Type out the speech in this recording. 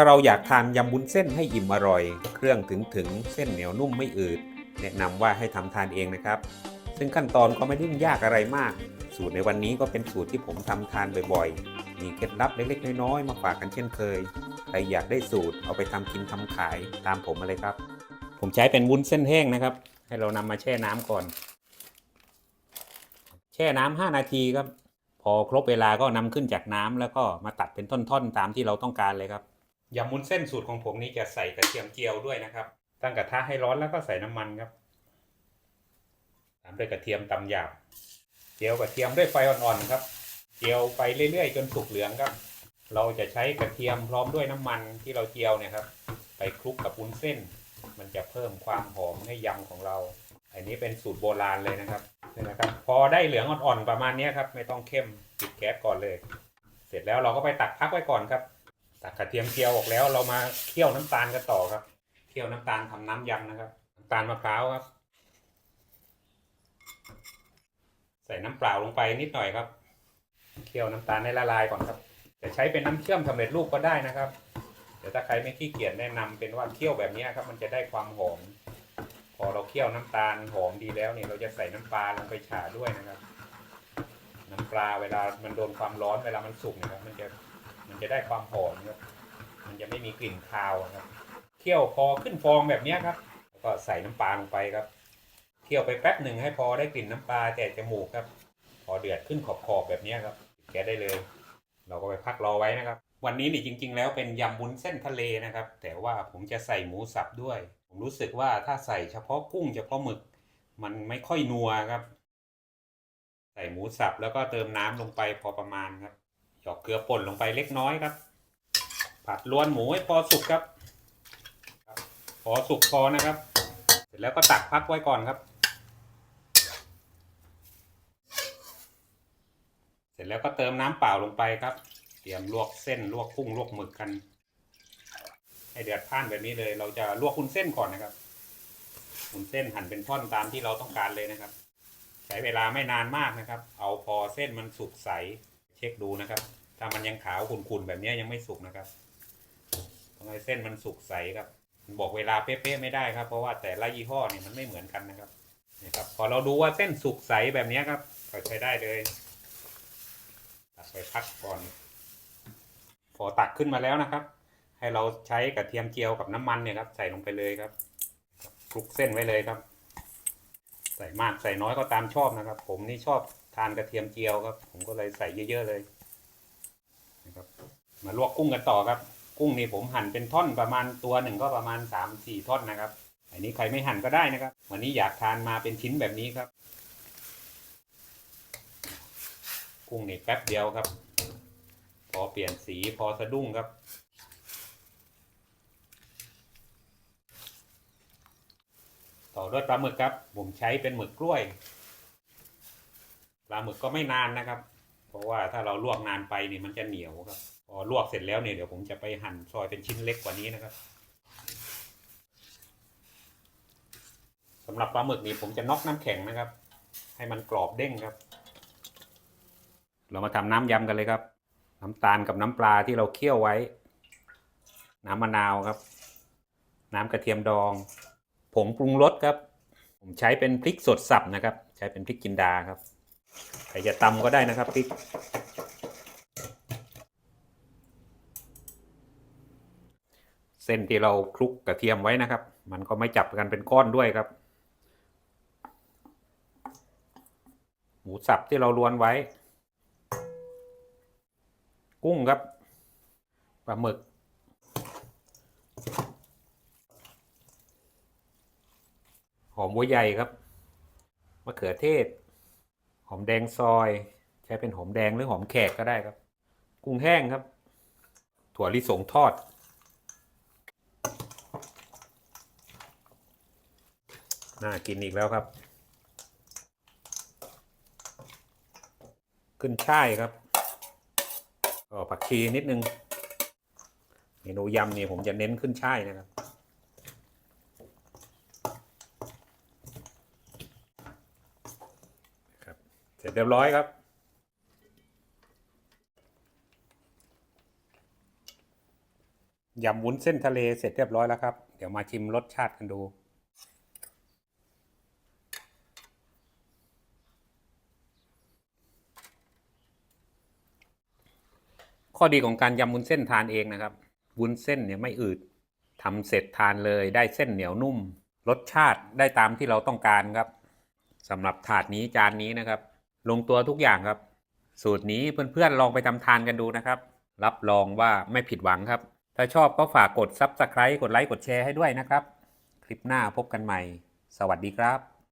ถ้าเราอยากทานยำบุญเส้นให้อิ่มอร่อย เครื่องถึงถึงเส้นเหนียวนุ่มไม่อืด แนะนำว่าให้ทำทานเองนะครับ ซึ่งขั้นตอนก็ไม่ได้ยุ่งยากอะไรมาก สูตรในวันนี้ก็เป็นสูตรที่ผมทำทานบ่อยๆ มีเคล็ดลับเล็กๆ น้อยๆ มาฝากกันเช่นเคย ใครอยากได้สูตรเอาไปทำกินทำขายตามผมมาเลยครับ ผมใช้เป็นวุ้นเส้นแห้งนะครับ ให้เรานำมาแช่น้ำก่อน แช่น้ำ5นาทีครับ พอครบเวลาก็นำขึ้นจากน้ำแล้วก็มาตัดเป็นท่อนๆ ตามที่เราต้องการเลยครับ ยำวุ้นเส้นสูตรของผมนี้จะใส่กระเทียมเจียวด้วยนะครับ ตั้งกระทะให้ร้อนแล้วก็ใส่น้ำมันครับตามด้วยกระเทียมตำหยาบเจียวกระเทียมด้วยไฟอ่อนๆครับเจียวไปเรื่อยๆจนสุกเหลืองครับ เราจะใช้กระเทียมพร้อมด้วยน้ำมันที่เราเจียวเนี่ยครับ ไปคลุกกับวุ้นเส้น มันจะเพิ่มความหอมให้ยำของเรา อันนี้เป็นสูตรโบราณเลยนะครับนี่นะครับ พอได้เหลืองอ่อนๆประมาณนี้ครับ ไม่ต้องเข้มปิดแก๊สก่อนเลย เสร็จแล้วเราก็ไปตักพักไว้ก่อนครับ ตักกระเทียมเจียวออกแล้ว เรามาเคี่ยวน้ำตาลกันต่อครับ เคี่ยวน้ำตาลทำน้ำยำนะครับน้ำตาลมะพร้าวครับ ใส่น้ำเปล่าลงไปนิดหน่อยครับ เคี่ยวน้ำตาลให้ละลายก่อนครับ จะใช้เป็นน้ำเชื่อมสำเร็จรูปก็ได้นะครับ เดี๋ยวถ้าใครไม่ขี้เกียจแนะนำเป็นว่าเคี่ยวแบบนี้ครับ มันจะได้ความหอม พอเราเคี่ยวน้ำตาลหอมดีแล้วเนี่ยเราจะใส่น้ำปลาลงไปฉาด้วยนะครับ น้ำปลาเวลามันโดนความร้อนเวลามันสุกเนะครับ มันจะ มันจะได้ความหอมครับมันจะไม่มีกลิ่นคาวครับเคี่ยวพอขึ้นฟองแบบนี้ครับ แล้วก็ใส่น้ำปลาลงไปครับเคี่ยวไปแป๊บหนึ่งให้พอได้กลิ่นน้ำปลาแต่จมูกครับ พอเดือดขึ้นขอบๆแบบนี้ครับแกได้เลย เราก็ไปพักรอไว้นะครับ วันนี้นี่จริง ๆ แล้วเป็นยำบุ้นเส้นทะเลนะครับ แต่ว่าผมจะใส่หมูสับด้วย ผมรู้สึกว่าถ้าใส่เฉพาะกุ้งเฉพาะหมึก มันไม่ค่อยนัวครับ ใส่หมูสับแล้วก็เติมน้ำลงไปพอประมาณครับ อกเกลือป่นลงไปเล็กน้อยครับ ผัดลวนหมูให้พอสุกครับ พอสุกพอนะครับ เสร็จแล้วก็ตักพักไว้ก่อนครับ เสร็จแล้วก็เติมน้ำเปล่าลงไปครับ เตรียมลวกเส้นลวกกุ้งลวกหมึกกันให้เดือดพ่านแบบนี้เลย เราจะลวกคุนเส้นก่อนนะครับคุนเส้นหั่นเป็นท่อนตามที่เราต้องการเลยนะครับ ใช้เวลาไม่นานมากนะครับ เอาพอเส้นมันสุกใส เช็คดูนะครับ ถ้ามันยังขาวขุ่นๆแบบนี้ยังไม่สุกนะครับต้องให้เส้นมันสุกใสครับ บอกเวลาเป๊ะๆไม่ได้ครับ เพราะว่าแต่ละยี่ห้อเนี่ยมันไม่เหมือนกันนะครับนี่ครับ พอเราดูว่าเส้นสุกใสแบบนี้ครับก็ใช้ได้เลยตักไปพักก่อน พอตักขึ้นมาแล้วนะครับ ให้เราใช้กระเทียมเจียวกับน้ำมันเนี่ยครับ ใส่ลงไปเลยครับคลุกเส้นไว้เลยครับใส่มากใส่น้อยก็ตามชอบนะครับ ผมนี่ชอบทานกระเทียมเจียวครับ ผมก็เลยใส่เยอะๆเลย นะครับ มาลวกกุ้งกันต่อครับ กุ้งนี่ผมหั่นเป็นท่อนประมาณตัวหนึ่งก็ประมาณสามสี่ท่อนนะครับ อันนี้ใครไม่หั่นก็ได้นะครับ วันนี้อยากทานมาเป็นชิ้นแบบนี้ครับ กุ้งนี่แป๊บเดียวครับ พอเปลี่ยนสีพอสะดุ้งครับต่อด้วยปลาหมึกครับ ผมใช้เป็นหมึกกล้วย ปลาหมึกก็ไม่นานนะครับ เพราะว่าถ้าเราลวกนานไปนี่มันจะเหนียวครับ พอลวกเสร็จแล้วเนี่ยเดี๋ยวผมจะไปหั่นซอยเป็นชิ้นเล็กกว่านี้นะครับสำหรับปลาหมึกนี่ผมจะน็อกน้ำแข็งนะครับ ให้มันกรอบเด้งครับ เรามาทำน้ำยำกันเลยครับ น้ำตาลกับน้ำปลาที่เราเคี่ยวไว้ น้ำมะนาวครับ น้ำกระเทียมดองผงปรุงรสครับ ผมใช้เป็นพริกสดสับนะครับ ใช้เป็นพริกจินดาครับ ใครจะตำก็ได้นะครับพริกเส้นที่เราคลุกกระเทียมไว้นะครับ มันก็ไม่จับกันเป็นก้อนด้วยครับ หมูสับที่เราลวนไว้ กุ้งครับปลาหมึกหอมหัวใหญ่ครับมะเขือเทศ หอมแดงซอย ใช้เป็นหอมแดงหรือหอมแขกก็ได้ครับ กุ้งแห้งครับ ถั่วลิสงทอด น่ากินอีกแล้วครับ ขึ้นช่ายครับก็ผักชีนิดนึงเมนูยำนี่ผมจะเน้นขึ้นช่ายนะครับ เส เรียบร้อยครับ ยำวุ้นเส้นทะเลเสร็จเรียบร้อยแล้วครับ เดี๋ยวมาชิมรสชาติกันดู ข้อดีของการยำวุ้นเส้นทานเองนะครับ วุ้นเส้นเนี่ยไม่อืดทำเสร็จทานเลยได้เส้นเหนียวนุ่ม รสชาติได้ตามที่เราต้องการครับสำหรับถาดนี้จานนี้นะครับ ลงตัวทุกอย่างครับ สูตรนี้เพื่อนๆลองไปทำทานกันดูนะครับ รับรองว่าไม่ผิดหวังครับ ถ้าชอบก็ฝากกด Subscribe กดไลค์กดแชร์ให้ด้วยนะครับ คลิปหน้าพบกันใหม่ สวัสดีครับ